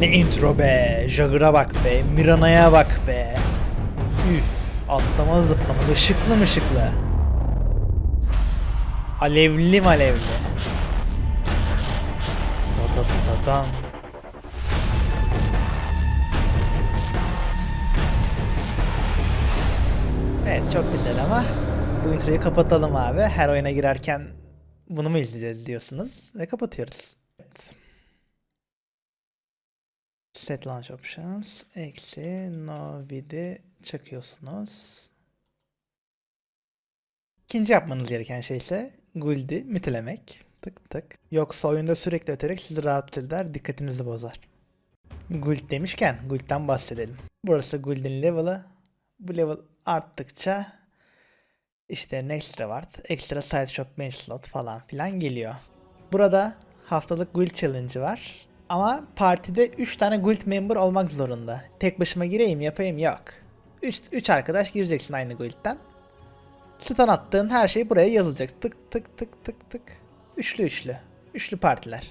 Ne intro be. Jagger'a bak be. Mirana'ya bak be. Üf. Atlama zıplama. Işıklı mışıklı. Alevli malevli. Ta ta ta ta tam. Evet çok güzel ama bu introyu kapatalım abi. Her oyuna girerken bunu mu izleyeceğiz diyorsunuz ve kapatıyoruz. Evet. Set launch options eksi no vidi çakıyorsunuz. İkinci yapmanız gereken şey ise Guild'i mütelemek. Tık tık. Yoksa oyunda sürekli öterek sizi rahatsız eder, dikkatinizi bozar. Guild demişken Guild'den bahsedelim. Burası Guild'in level'ı. Bu level arttıkça işte next reward, ekstra side shop main slot falan filan geliyor. Burada haftalık guild challenge var. Ama partide 3 tane guild member olmak zorunda. Tek başıma gireyim yapayım yok. 3 3 arkadaş gireceksin aynı guild'den. Stun attığın her şey buraya yazılacak. Tık tık tık tık tık. Üçlü üçlü. Üçlü partiler.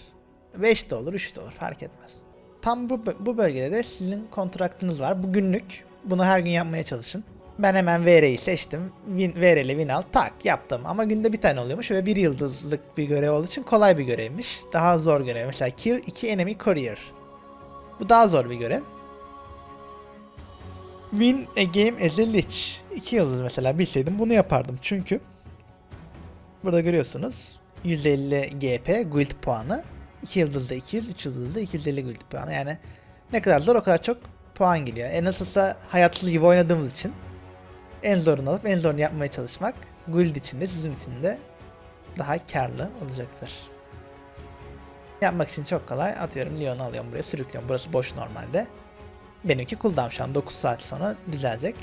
5 de olur 3 de olur fark etmez. Tam bu, bu bölgede de sizin kontraktınız var. Bu günlük. Bunu her gün yapmaya çalışın. Ben hemen VR'yi seçtim. Win, VR ile win al. Tak yaptım. Ama günde bir tane oluyormuş ve bir yıldızlık bir görev olduğu için kolay bir görevmiş. Daha zor görev. Mesela kill 2 enemy courier. Bu daha zor bir görev. Win a game as a lich. 2 yıldız mesela bilseydim bunu yapardım. Çünkü burada görüyorsunuz 150 GP guild puanı. 2 yıldızda 200, 3 yıldızda 250 guild puanı. Yani ne kadar zor o kadar çok puan geliyor. E nasılsa hayatsız gibi oynadığımız için en zorunu alıp en zorunu yapmaya çalışmak guild içinde sizin için de daha karlı olacaktır. Yapmak için çok kolay. Atıyorum Leon'u alıyorum buraya sürüklüyorum. Burası boş normalde. Benimki cooldown şu an 9 saat sonra düzelecek.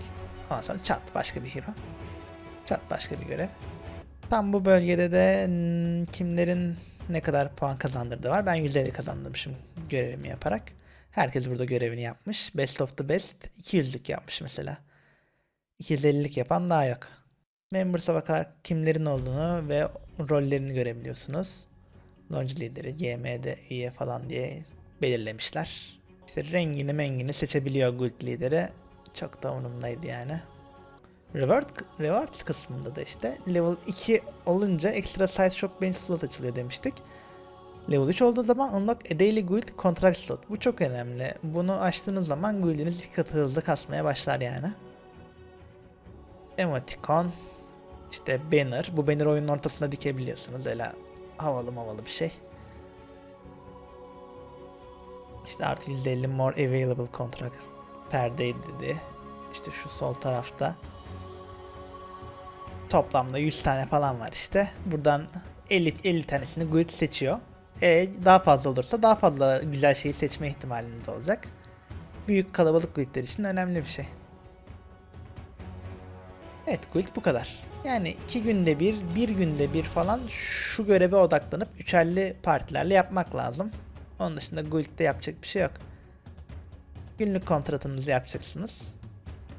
Ondan sonra çat başka bir hero. Çat başka bir görev. Tam bu bölgede de kimlerin ne kadar puan kazandırdığı var. Ben 150 kazandırmışım görevimi yaparak. Herkes burada görevini yapmış. Best of the best 200'lük yapmış mesela. 250'lik yapan daha yok. Members'a bakarak kimlerin olduğunu ve rollerini görebiliyorsunuz. Launch lideri, GM'de üye falan diye belirlemişler. İşte rengini mengini seçebiliyor guild lideri. Çok da umurumdaydı yani. Reward, reward kısmında da işte level 2 olunca ekstra side shop bench slot açılıyor demiştik. Level 3 olduğu zaman unlock a daily guild contract slot. Bu çok önemli. Bunu açtığınız zaman guildiniz iki katı hızlı kasmaya başlar yani. Emoticon, işte banner. Bu banner oyunun ortasına dikebiliyorsunuz. Öyle havalı havalı bir şey. İşte artı %50 more available contract per day dedi. İşte şu sol tarafta. Toplamda 100 tane falan var işte. Buradan 50, 50 tanesini guild seçiyor. E, daha fazla olursa daha fazla güzel şeyi seçme ihtimaliniz olacak. Büyük kalabalık guildler için önemli bir şey. Evet guild bu kadar. Yani iki günde bir, bir günde bir falan şu göreve odaklanıp üçerli partilerle yapmak lazım. Onun dışında guild'de yapacak bir şey yok. Günlük kontratınızı yapacaksınız.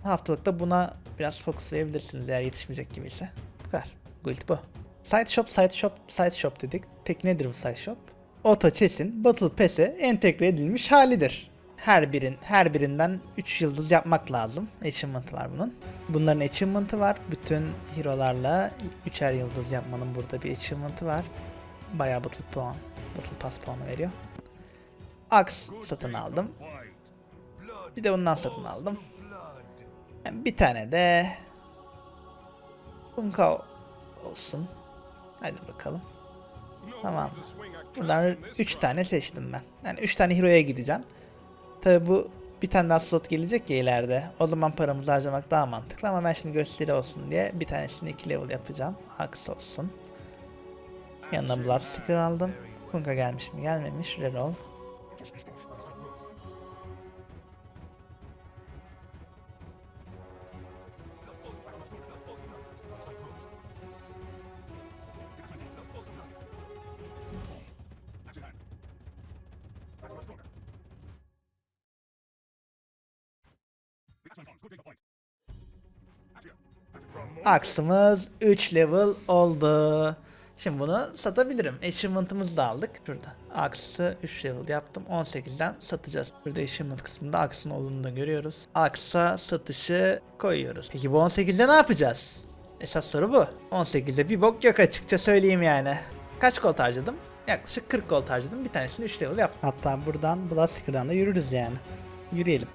Haftalıkta buna biraz fokuslayabilirsiniz eğer yetişmeyecek gibiyse. Bu kadar. Guild bu. Side shop, side shop, side shop dedik. Peki nedir bu side shop? Auto Chess'in Battle Pass'e entegre edilmiş halidir. Her birin her birinden 3 yıldız yapmak lazım. Achievement var bunun. Bunların achievement'ı var. Bütün hero'larla 3'er yıldız yapmanın burada bir achievement'ı var. Bayağı battle puan, battle pass puanı veriyor. Axe satın aldım. Bir de bundan satın aldım. Bir tane de Bunka olsun. Hadi bakalım. Tamam. Bundan 3 tane seçtim ben. Yani 3 tane hero'ya gideceğim. Tabi bu bir tane daha slot gelecek ya ileride. O zaman paramızı harcamak daha mantıklı ama ben şimdi gösteri olsun diye bir tanesini 2 level yapacağım. Axe olsun. Yanına Blood Sticker aldım. Kunka gelmiş mi gelmemiş. Reroll. Aksımız 3 level oldu. Şimdi bunu satabilirim. Achievement'ımızı da aldık. Şurada. Axe'ı 3 level yaptım. 18'den satacağız. Burada achievement kısmında Axe'ın olduğunu da görüyoruz. Axe'a satışı koyuyoruz. Peki bu 18'de ne yapacağız? Esas soru bu. 18'de bir bok yok açıkça söyleyeyim yani. Kaç gold harcadım? Yaklaşık 40 gold harcadım. Bir tanesini 3 level yaptım. Hatta buradan Blastiker'dan da yürürüz yani. Yürüyelim.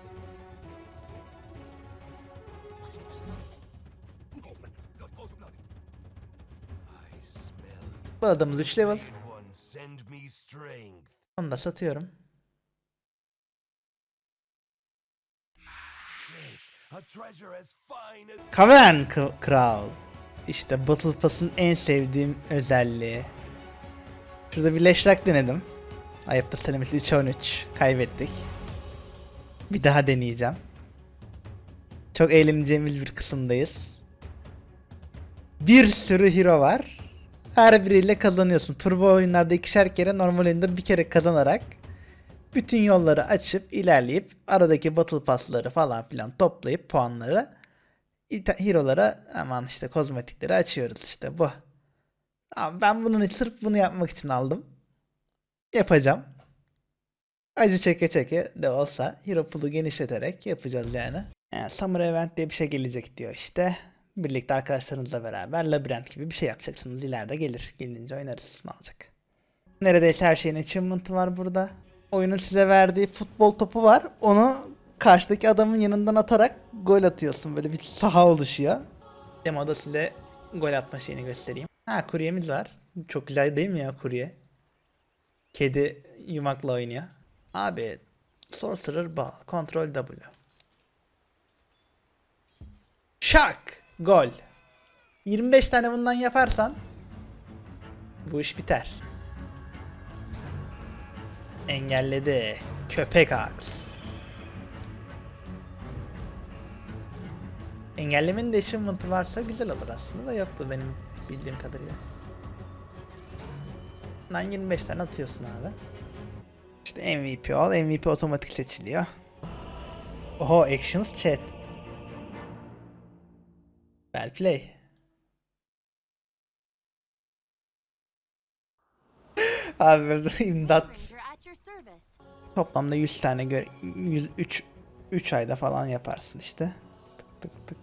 Bu adamımız 3 level. Onu da satıyorum. Cavern Kral. İşte Battle Pass'ın en sevdiğim özelliği. Şurada bir Leşrak denedim. Ayıptır söylemesi 3'e 13. Kaybettik. Bir daha deneyeceğim. Çok eğleneceğimiz bir kısımdayız. Bir sürü hero var. Her biriyle kazanıyorsun. Turbo oyunlarda ikişer kere, normal oyunda bir kere kazanarak bütün yolları açıp ilerleyip aradaki battle pass'ları falan filan toplayıp puanları hero'lara aman işte kozmetikleri açıyoruz işte bu. Abi ben bunun için sırf bunu yapmak için aldım. Yapacağım. Acı çeke çeke de olsa hero pool'u genişleterek yapacağız yani. yani. Summer Event diye bir şey gelecek diyor işte. Birlikte arkadaşlarınızla beraber labirent gibi bir şey yapacaksınız. İleride gelir. Gelince oynarız. Ne olacak? Neredeyse her şeyin achievement'ı var burada. Oyunun size verdiği futbol topu var. Onu karşıdaki adamın yanından atarak gol atıyorsun. Böyle bir saha oluşuyor. Demoda size gol atma şeyini göstereyim. Ha kuryemiz var. Çok güzel değil mi ya kurye? Kedi yumakla oynuyor. Abi Sorcerer Ball. Control W. Şak! Gol. 25 tane bundan yaparsan bu iş biter. Engelledi. Köpek aks. Engellemenin de achievement'ı varsa güzel olur aslında da yoktu benim bildiğim kadarıyla. Lan 25 tane atıyorsun abi. İşte MVP ol. MVP otomatik seçiliyor. Oho actions chat. Well play. Abi imdat. Toplamda 100 tane gör 100 3 3 ayda falan yaparsın işte. Tık tık tık.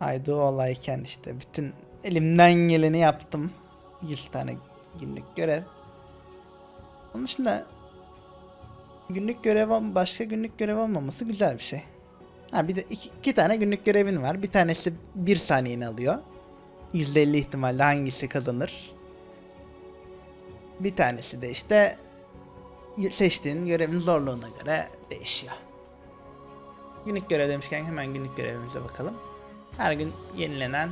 Ayda olayken işte bütün elimden geleni yaptım. 100 tane günlük görev. Onun dışında günlük görev başka günlük görev olmaması güzel bir şey. Ha bir de iki, iki tane günlük görevin var. Bir tanesi 1 saniyeni alıyor. %50 ihtimalle hangisi kazanır. Bir tanesi de işte seçtiğin görevin zorluğuna göre değişiyor. Günlük görev demişken hemen günlük görevimize bakalım. Her gün yenilenen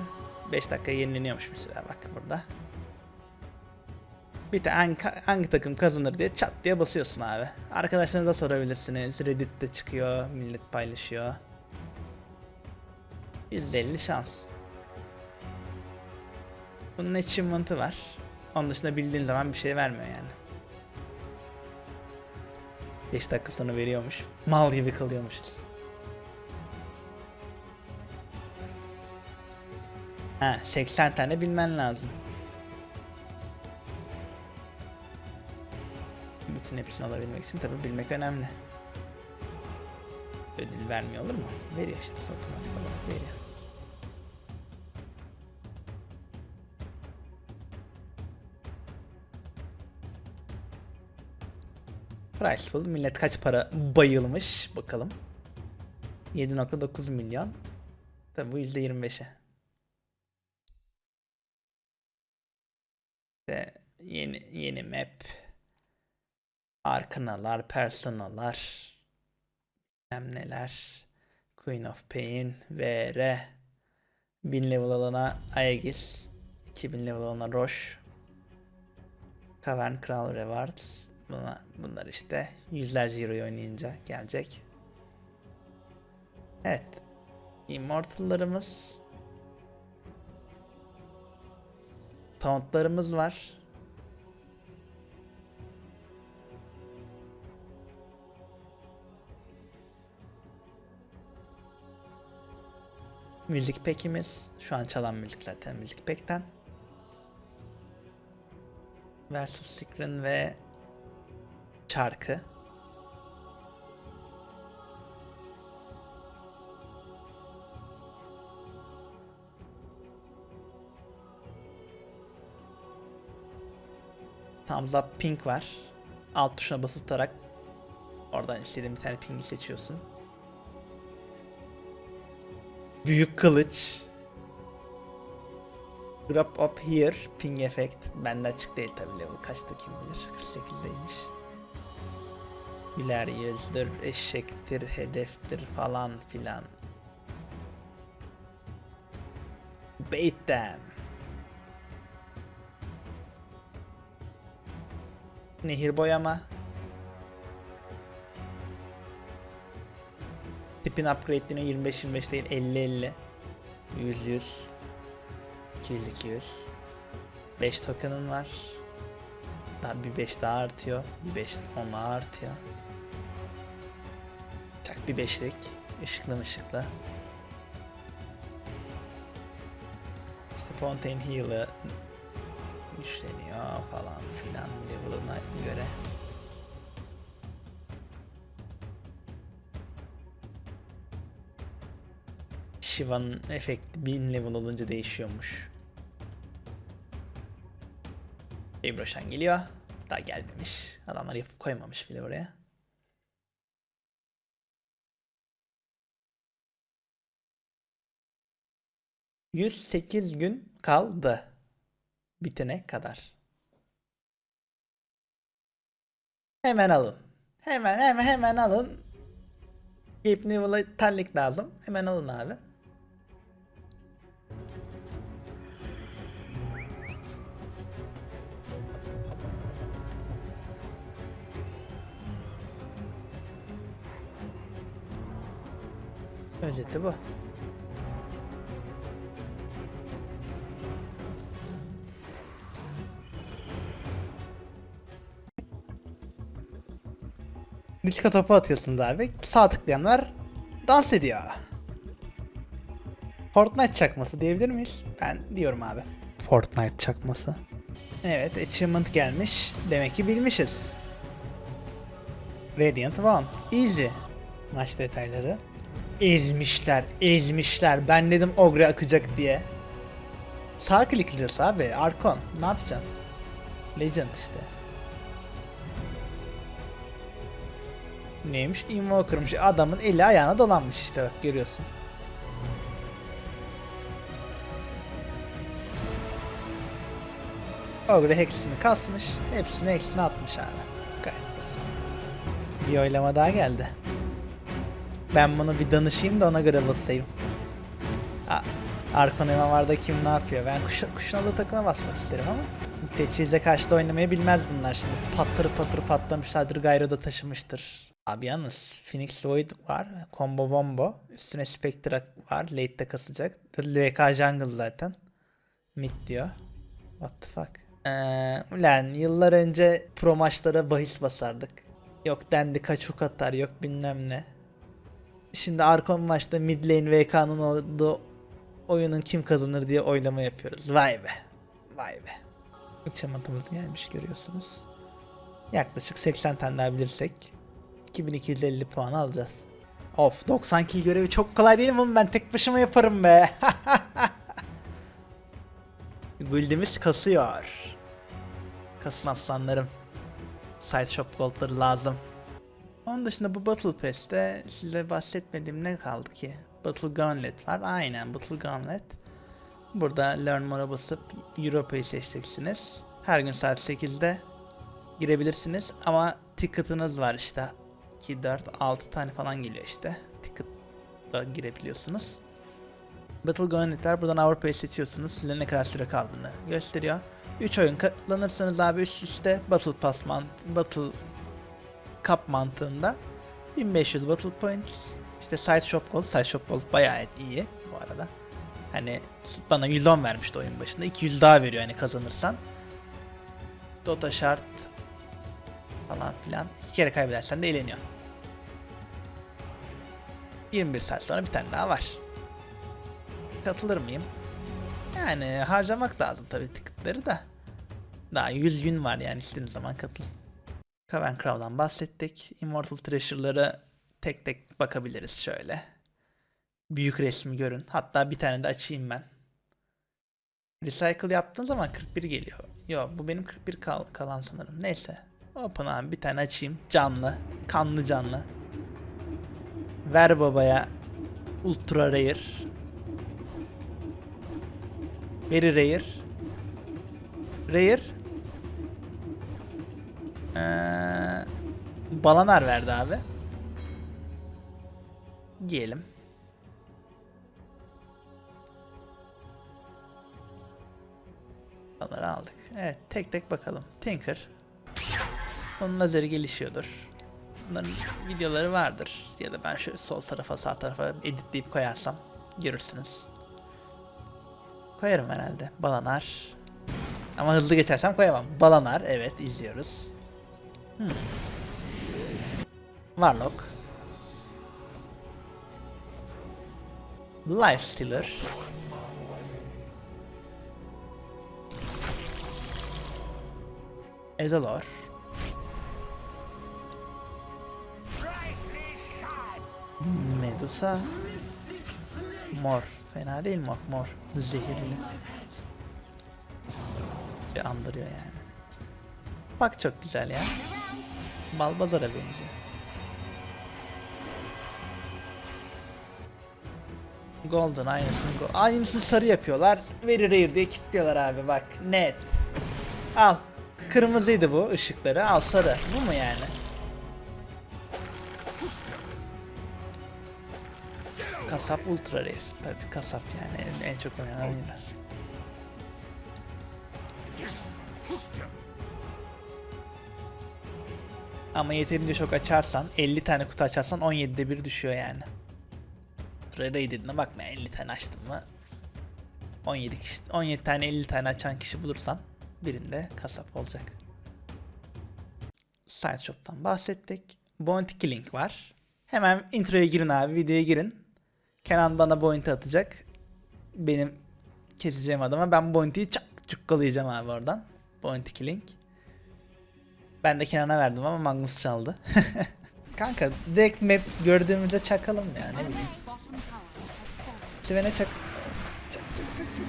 5 dakika yenileniyormuş mesela bak burada. Bir de hangi, hangi takım kazanır diye çat diye basıyorsun abi. Arkadaşlarınıza sorabilirsiniz. Reddit'te çıkıyor, millet paylaşıyor. %50 şans. Bunun achievement'ı var. Onun dışında bildiğin zaman bir şey vermiyor yani. 5 dakika sonra veriyormuş. Mal gibi kalıyormuşuz. Ha 80 tane bilmen lazım. Bütün hepsini alabilmek için tabi bilmek önemli. Ödül vermiyor olur mu? Veriyor işte otomatik olarak veriyor. Price pool. Millet kaç para bayılmış bakalım. 7.9 milyon. Tabi bu %25'e. İşte yeni yeni map. Arkanalar, personalar. Bilmem neler. Queen of Pain, VR. 1000 level alana Aegis. 2000 level alana Roche. Cavern Kral Rewards. Buna, bunlar işte yüzlerce euroyu oynayınca gelecek. Evet. Immortal'larımız Taunt'larımız var. Müzik pekimiz. Şu an çalan müzik zaten müzik pekten. Versus Screen ve Çarkı. Thumbs up pink var. Alt tuşuna basılı tutarak oradan istediğin bir tane pingi seçiyorsun. Büyük kılıç. Drop up here, ping effect. Bende açık değil tabi level kaçta kim bilir. 48'deymiş. Biler yüzdür, eşektir, hedeftir falan filan. Bait them. Nehir boyama. Tipin upgrade'liğine 25-25 değil 50-50. 100-100. 200-200. 5 token'ın var. Daha bir 5 daha artıyor. Bir 5 10 daha artıyor. Bir 5'lik. Işıklı mı ışıklı. İşte Fontaine Heal'ı güçleniyor falan filan level'ına göre. Shiva'nın efekti 1000 level olunca değişiyormuş. Ebroshan geliyor. Daha gelmemiş. Adamlar yapıp koymamış bile oraya. ...108 gün kaldı. Bitene kadar. Hemen alın. Hemen hemen hemen alın. Cape Newell'a terlik lazım. Hemen alın abi. Özeti bu. Disko topu atıyorsunuz abi. Sağ tıklayanlar dans ediyor. Fortnite çakması diyebilir miyiz? Ben diyorum abi. Fortnite çakması. Evet, achievement gelmiş. Demek ki bilmişiz. Radiant One. Easy. Maç detayları. Ezmişler, ezmişler. Ben dedim Ogre akacak diye. Sağ klikliyorsa abi. Arkon. Ne yapacaksın? Legend işte. Neymiş? Invoker'mış. Adamın eli ayağına dolanmış işte bak görüyorsun. Ogre hexini kasmış. Hepsini hexini atmış abi. Gayet basit. Bir oylama daha geldi. Ben bunu bir danışayım da ona göre basayım. Arkon varda kim ne yapıyor? Ben kuş, kuşun aldığı takıma basmak isterim ama Teçhiz'e karşı da oynamayı bilmez bunlar şimdi. Patır patır patlamışlardır, Gyro da taşımıştır. Abi yalnız Phoenix Void var, Combo Bombo, üstüne Spectre var, late'de kasacak. LK Jungle zaten. Mid diyor. What the fuck? Ee, ulan yıllar önce pro maçlara bahis basardık. Yok dendi kaç hook atar, yok bilmem ne. Şimdi Arkon maçta mid lane VK'nın olduğu oyunun kim kazanır diye oylama yapıyoruz. Vay be. Vay be. Achievement'ımız gelmiş görüyorsunuz. Yaklaşık 80 tane daha bilirsek 2250 puan alacağız. Of 90 kill görevi çok kolay değil mi? Ben tek başıma yaparım be. Guildimiz kasıyor. Kasın aslanlarım. Side shop goldları lazım. Onun dışında bu Battle Pass'te size bahsetmediğim ne kaldı ki? Battle Gauntlet var. Aynen Battle Gauntlet. Burada Learn More'a basıp Europa'yı seçeceksiniz. Her gün saat 8'de girebilirsiniz ama ticket'ınız var işte. 2, 4, 6 tane falan geliyor işte. Ticket'la girebiliyorsunuz. Battle Gauntlet'ler buradan Avrupa'yı seçiyorsunuz. Size ne kadar süre kaldığını gösteriyor. 3 oyun kullanırsanız abi üst üste Battle Pass mant Battle Cup mantığında 1500 Battle Points işte Side Shop Gold, Side Shop Gold bayağı iyi bu arada. Hani bana 110 vermişti oyun başında. 200 daha veriyor hani kazanırsan. Dota şart falan filan. İki kere kaybedersen de eğleniyor. 21 saat sonra bir tane daha var. Katılır mıyım? Yani harcamak lazım tabii ticketleri de. Daha 100 gün var yani istediğiniz zaman katıl. Cavern Crow'dan bahsettik. Immortal Treasure'ları tek tek bakabiliriz şöyle. Büyük resmi görün. Hatta bir tane de açayım ben. Recycle yaptığın zaman 41 geliyor. Yo bu benim 41 kal kalan sanırım. Neyse. Open abi bir tane açayım. Canlı. Kanlı canlı. Ver babaya Ultra Rare. Very Rare. Rare. Ee, Balanar verdi abi. Giyelim. Onları aldık. Evet tek tek bakalım. Tinker. Onun lazeri gelişiyordur. Bunların videoları vardır. Ya da ben şöyle sol tarafa sağ tarafa editleyip koyarsam görürsünüz. Koyarım herhalde. Balanar. Ama hızlı geçersem koyamam. Balanar evet izliyoruz. Hmm. Warlock. Lifestealer. Ezalor. Medusa. Mor. Fena değil mor. Mor. Zehirli. Bir andırıyor yani. Bak çok güzel ya. Balbazar'a benziyor. Golden aynısını go aynısını sarı yapıyorlar. Very rare diye kilitliyorlar abi bak net. Al. Kırmızıydı bu ışıkları. Al sarı. Bu mu yani? Kasap ultra rare. Tabii kasap yani en, en çok oynanan hero. Ama yeterince çok açarsan 50 tane kutu açarsan 17'de bir düşüyor yani. Rare dediğine bakma 50 tane açtın mı 17 kişi 17 tane 50 tane açan kişi bulursan birinde kasap olacak. Side Shop'tan bahsettik. Bounty Killing var. Hemen introya girin abi, videoya girin. Kenan bana bounty atacak. Benim keseceğim adama ben bounty'yi çak çukkalayacağım abi oradan. Bounty Killing. Ben de Kenan'a verdim ama Magnus çaldı. Kanka direkt map gördüğümüzde çakalım ya ne bileyim. Sivene çak. Çak çak çak çak.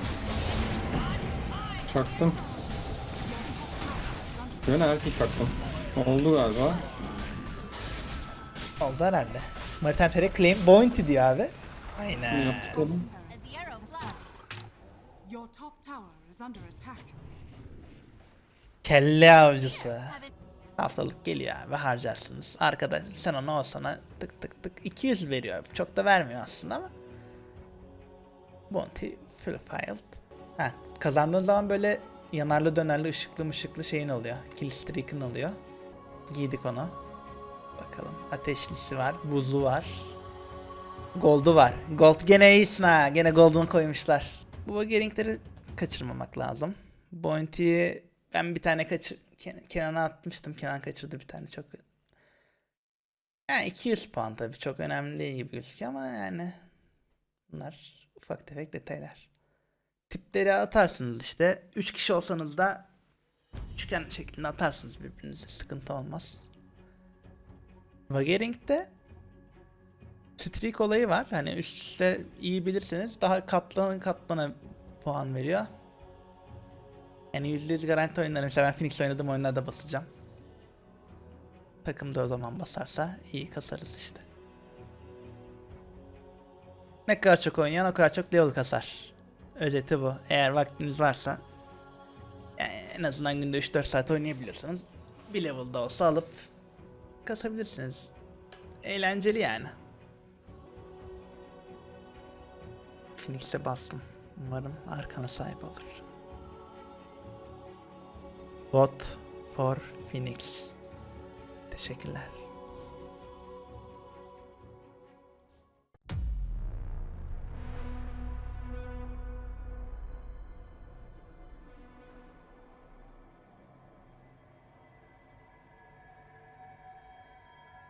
Çaktım. Senin her şeyi çaktım. Oldu galiba. Oldu herhalde. Maritain Tere claim bounty diyor abi. Aynen. Yaptık oğlum. As the arrow flies. Your top tower is under attack. Kelle avcısı. Haftalık geliyor abi harcarsınız. Arkadaş sen ona o sana tık tık tık 200 veriyor. Çok da vermiyor aslında ama. Bounty Fulfilled. Ha, kazandığın zaman böyle yanarlı dönerli ışıklı mışıklı şeyin oluyor. Kill streak'in oluyor. Giydik onu. Bakalım. Ateşlisi var. Buzlu var. Gold'u var. Gold gene iyisin ha. Gene Gold'unu koymuşlar. Bu Wagering'leri kaçırmamak lazım. Bounty'yi ben bir tane kaçır... Ken- Kenan'a atmıştım. Kenan kaçırdı bir tane çok... Yani 200 puan tabii çok önemli değil gibi gözüküyor ama yani bunlar ufak tefek detaylar. Tipleri atarsınız işte. 3 kişi olsanız da üçgen şeklinde atarsınız birbirinize. Sıkıntı olmaz. Wagering'de streak olayı var. Hani üst üste iyi bilirseniz daha katlana katlana puan veriyor. Yani %100 garanti oyunları. Mesela ben Phoenix oynadığım oyunlarda basacağım. Takım da o zaman basarsa iyi kasarız işte. Ne kadar çok oynayan o kadar çok level kasar. Özeti bu. Eğer vaktiniz varsa yani en azından günde 3-4 saat oynayabiliyorsanız bir level'da olsa alıp kasabilirsiniz. Eğlenceli yani. Phoenix'e bastım. Umarım arkana sahip olur. Vote for Phoenix. Teşekkürler.